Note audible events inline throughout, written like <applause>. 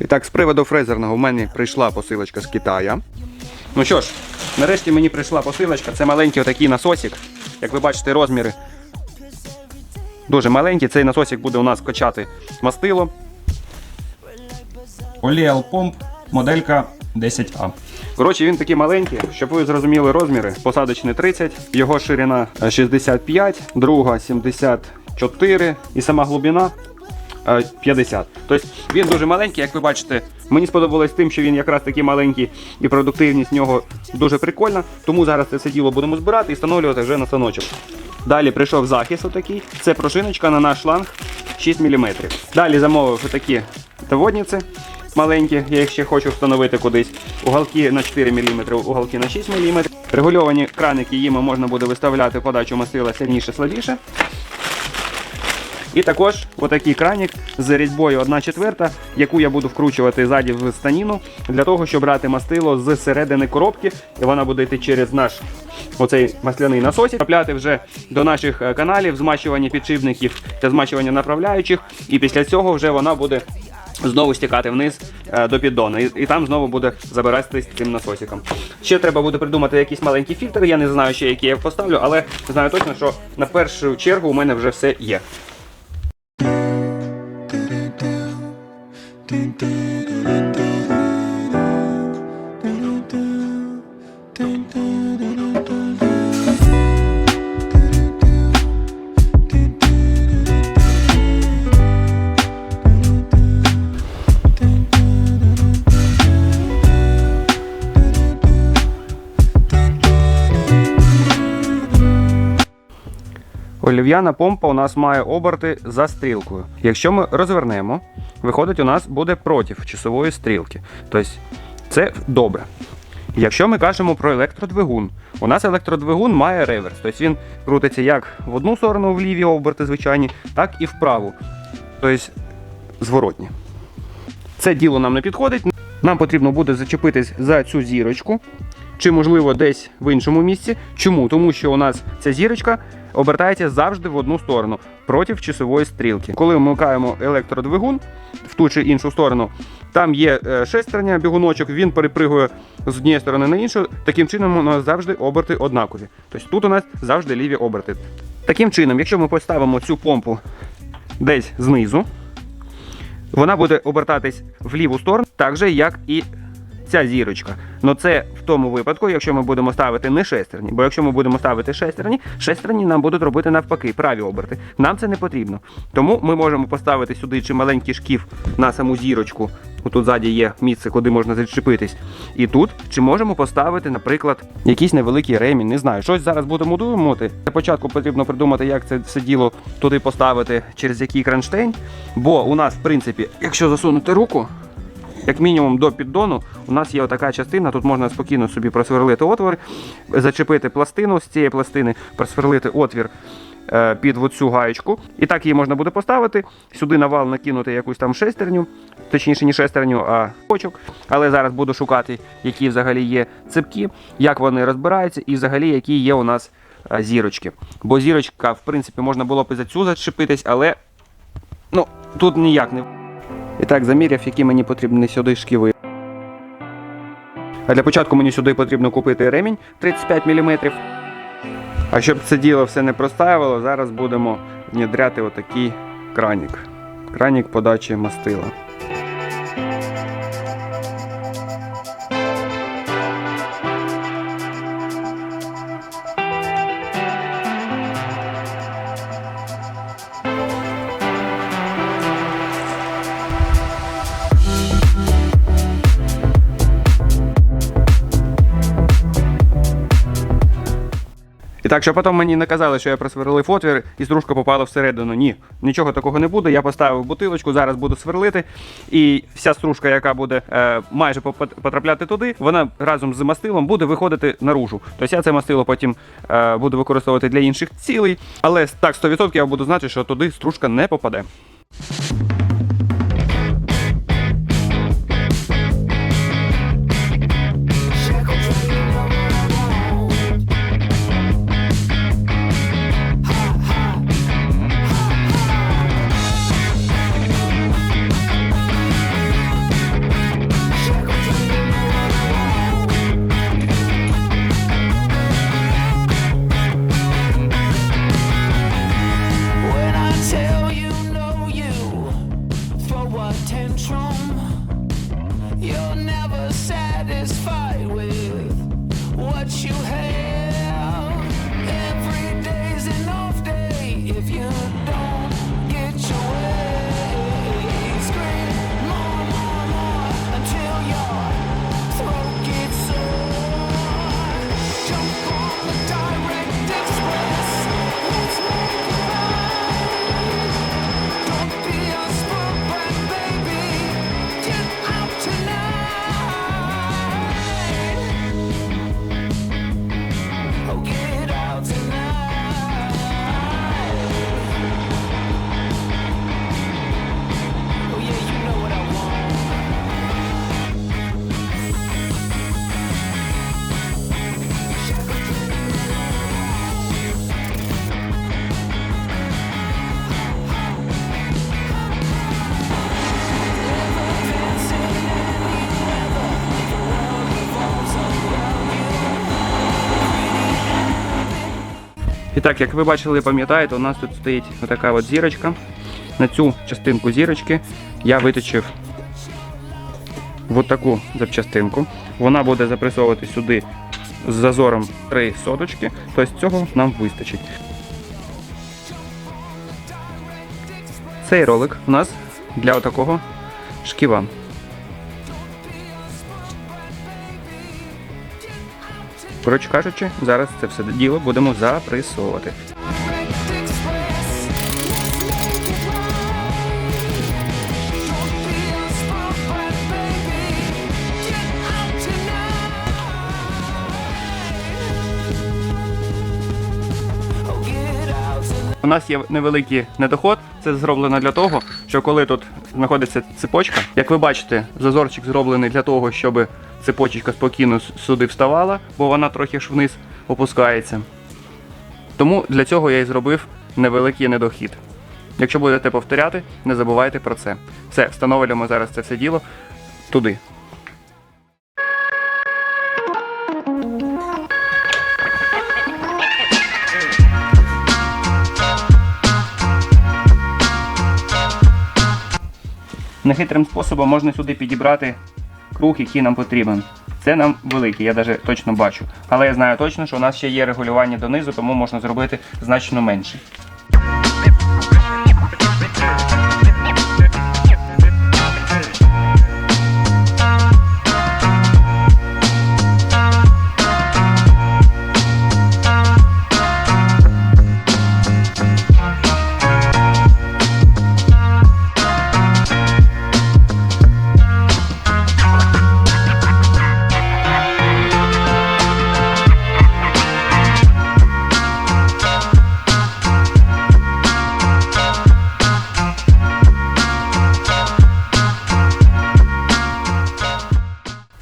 І так, з приводу фрезерного в мене прийшла посилочка з Китая. Ну що ж, нарешті мені прийшла посилочка. Це маленький отакий насосик. Як ви бачите, розміри дуже маленькі. Цей насосик буде у нас качати мастило. Оліал Помп, моделька 10А. Коротше, він такий маленький, щоб ви зрозуміли розміри. Посадочний 30, його ширина е, 65, друга 74 і сама глибина 50. Тобто він дуже маленький, як ви бачите. Мені сподобалось тим, що він якраз такий маленький і продуктивність в нього дуже прикольна. Тому зараз це все діло будемо збирати і встановлювати вже на станочок. Далі прийшов захист отакий. Це пружиночка на наш шланг 6 мм. Далі замовив отакі доводниці маленькі, я їх ще хочу встановити кудись. Уголки на 4 мм, уголки на 6 мм. Регульовані краники їми можна буде виставляти подачу масила сильніше, слабіше. І також отакий кранік з різьбою 1 четверта, яку я буду вкручувати ззаді в станіну, для того, щоб брати мастило з середини коробки, і вона буде йти через наш оцей масляний насосик, трапляти вже до наших е, каналів, змащування підшипників та змащування направляючих. І після цього вже вона буде знову стікати вниз е, до піддону. І, і там знову буде забиратись цим насосиком. Ще треба буде придумати якийсь маленький фільтр. Я не знаю ще, який я поставлю, але знаю точно, що на першу чергу у мене вже все є. Олів'яна помпа у нас має оберти за стрілкою. Якщо ми розвернемо, виходить, у нас буде проти часової стрілки. Тобто це добре. Якщо ми кажемо про електродвигун, у нас електродвигун має реверс, тобто він крутиться як в одну сторону в ліві оберти звичайні, так і вправу. Тобто зворотні. Це діло нам не підходить. Нам потрібно буде зачепитись за цю зірочку, чи можливо десь в іншому місці. Чому? Тому що у нас ця зірочка обертається завжди в одну сторону проти часової стрілки. Коли вмикаємо електродвигун в ту чи іншу сторону, там є е, шестерня, бігуночок, він перепригує з однієї сторони на іншу. Таким чином у нас завжди оберти однакові. Тобто тут у нас завжди ліві оберти. Таким чином, якщо ми поставимо цю помпу десь знизу, вона буде обертатись в ліву сторону, так же, як і ця зірочка. Но це в тому випадку, якщо ми будемо ставити не шестерні. Бо якщо ми будемо ставити шестерні, шестерні нам будуть робити навпаки праві оберти. Нам це не потрібно. Тому ми можемо поставити сюди чи маленький шкіф на саму зірочку. Тут ззаді є місце, куди можна зачепитись. І тут чи можемо поставити, наприклад, якийсь невеликий ремінь. Не знаю, щось зараз будемо думати. Для початку потрібно придумати, як це все діло туди поставити, через який кронштейн. Бо у нас, в принципі, якщо засунути руку, як мінімум до піддону, у нас є отака частина, тут можна спокійно собі просверлити отвір, зачепити пластину з цієї пластини, просверлити отвір е, під оцю гаєчку. І так її можна буде поставити. Сюди на вал накинути якусь там шестерню, точніше, не шестерню, а почок. Але зараз буду шукати, які взагалі є цепки, як вони розбираються, і взагалі які є у нас е, зірочки. Бо зірочка, в принципі, можна було б і за цю зачепитись, але ну, тут ніяк не. І так, заміряв, які мені потрібні сюди шківи. А для початку мені сюди потрібно купити ремінь 35 мм. А щоб це діло все не простаювало, зараз будемо внідряти отакий кранік. Кранік подачі мастила. Так, що потім мені не казали, що я просверлив отвір і стружка попала всередину. Ні, нічого такого не буде. Я поставив бутилочку, зараз буду сверлити. І вся стружка, яка буде е, майже потрапляти туди, вона разом з мастилом буде виходити наружу. Тобто я це мастило потім е, буду використовувати для інших цілей. Але так, 100% я буду знати, що туди стружка не попаде. satisfied. І так, як ви бачили, пам'ятаєте, у нас тут стоїть така от зірочка. На цю частинку зірочки я виточив таку запчастинку. Вона буде запресовувати сюди з зазором 3 соточки, тобто цього нам вистачить. Цей ролик у нас для отакого шківа. Коротше кажучи, зараз це все діло будемо запресовувати. У нас є невеликий недоход. Це зроблено для того, що коли тут знаходиться цепочка, як ви бачите, зазорчик зроблений для того, щоб цепочка спокійно сюди вставала, бо вона трохи ж вниз опускається. Тому для цього я і зробив невеликий недохід. Якщо будете повторяти, не забувайте про це. Все, встановлюємо зараз це все діло туди. Нехитрим способом можна сюди підібрати круг, який нам потрібен. Це нам великий, я навіть точно бачу. Але я знаю точно, що у нас ще є регулювання донизу, тому можна зробити значно менший.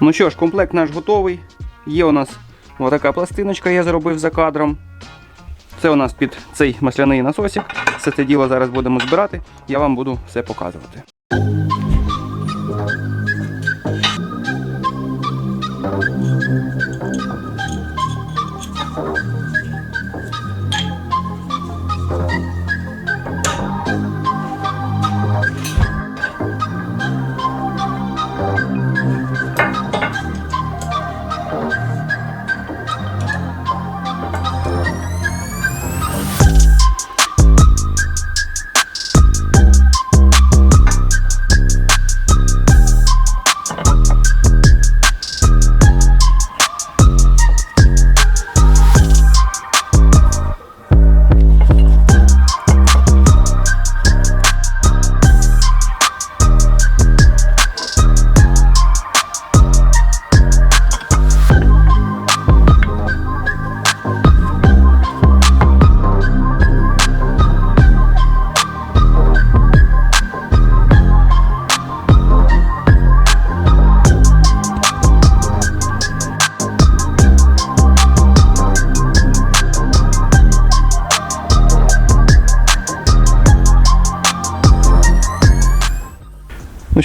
Ну що ж, комплект наш готовий. Є у нас отака пластиночка, я зробив за кадром. Це у нас під цей масляний насосик. Все це діло зараз будемо збирати. Я вам буду все показувати. Ну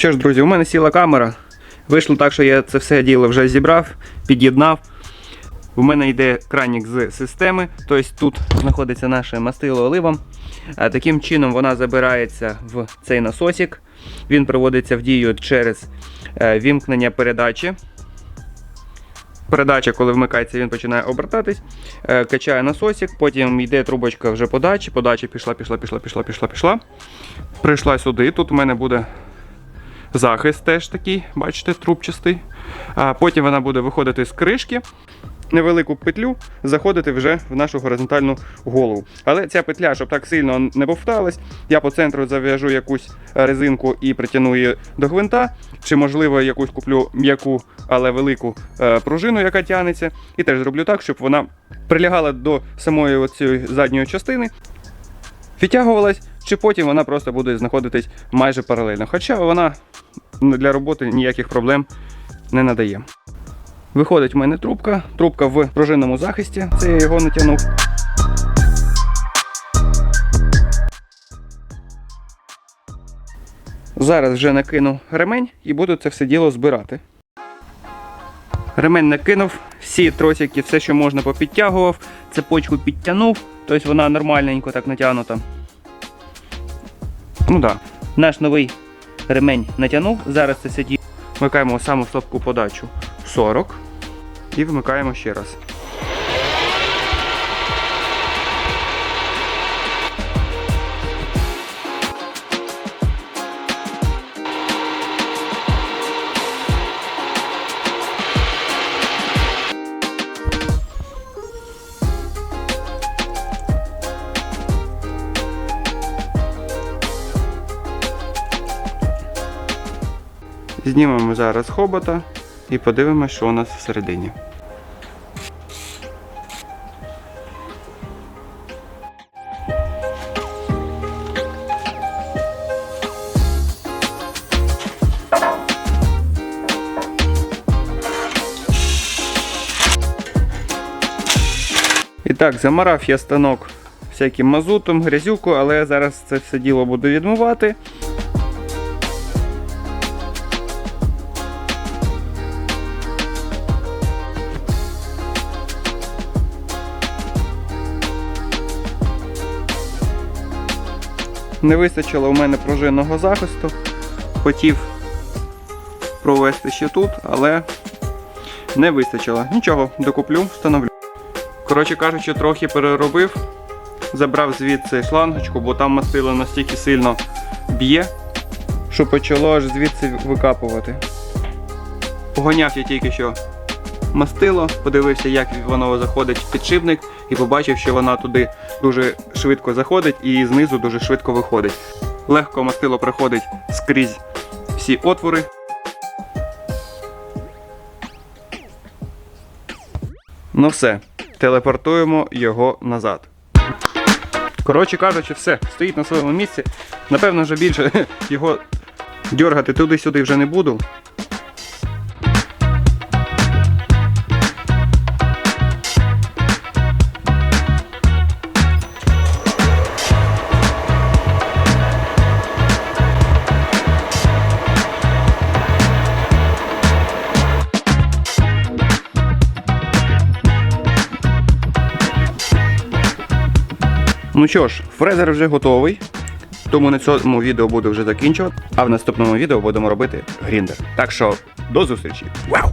що ж, друзі, у мене сіла камера. Вийшло так, що я це все діло вже зібрав, під'єднав. У мене йде кранік з системи, тобто тут знаходиться наше мастило оливом. Таким чином вона забирається в цей насосик. Він приводиться в дію через е, вімкнення передачі. Передача, коли вмикається, він починає обертатись, е, качає насосик, потім йде трубочка вже подачі. Подача пішла, пішла, пішла, пішла, пішла. Прийшла сюди. Тут у мене буде захист теж такий, бачите, трубчастий. А потім вона буде виходити з кришки, невелику петлю, заходити вже в нашу горизонтальну голову. Але ця петля, щоб так сильно не повталась, я по центру зав'яжу якусь резинку і притягну її до гвинта, чи можливо якусь куплю м'яку, але велику е, пружину, яка тягнеться, і теж зроблю так, щоб вона прилягала до самої цієї задньої частини. Відтягувалась, чи потім вона просто буде знаходитись майже паралельно. Хоча вона для роботи ніяких проблем не надає. Виходить в мене трубка, трубка в пружинному захисті, це я його натягнув. Зараз вже накину ремень і буду це все діло збирати. Ремень накинув, всі тросики, все, що можна, попідтягував, цепочку підтягнув, Тобто вона нормальненько так натягнута. Ну так. Да. Наш новий ремень натягнув. Зараз це сидіть. Вмикаємо саму слабку подачу 40 і вмикаємо ще раз. Знімемо зараз хобота і подивимося, що у нас всередині. І так, замарав я станок всяким мазутом, грязюку, але зараз це все діло буду відмивати. Не вистачило у мене пружинного захисту. Хотів провести ще тут, але не вистачило. Нічого, докуплю, встановлю. Коротше кажучи, трохи переробив. Забрав звідси шлангочку, бо там мастило настільки сильно б'є, що почало аж звідси викапувати. Поганяв я тільки що мастило, подивився, як воно заходить в підшипник, і побачив, що вона туди дуже швидко заходить і знизу дуже швидко виходить. Легко мастило проходить скрізь всі отвори. Ну все, телепортуємо його назад. Коротше кажучи, все, стоїть на своєму місці. Напевно, вже більше <laughs> його дергати туди-сюди вже не буду. Ну що ж, фрезер вже готовий. Тому на цьому відео буду вже закінчувати. А в наступному відео будемо робити гріндер. Так що до зустрічі! Вау!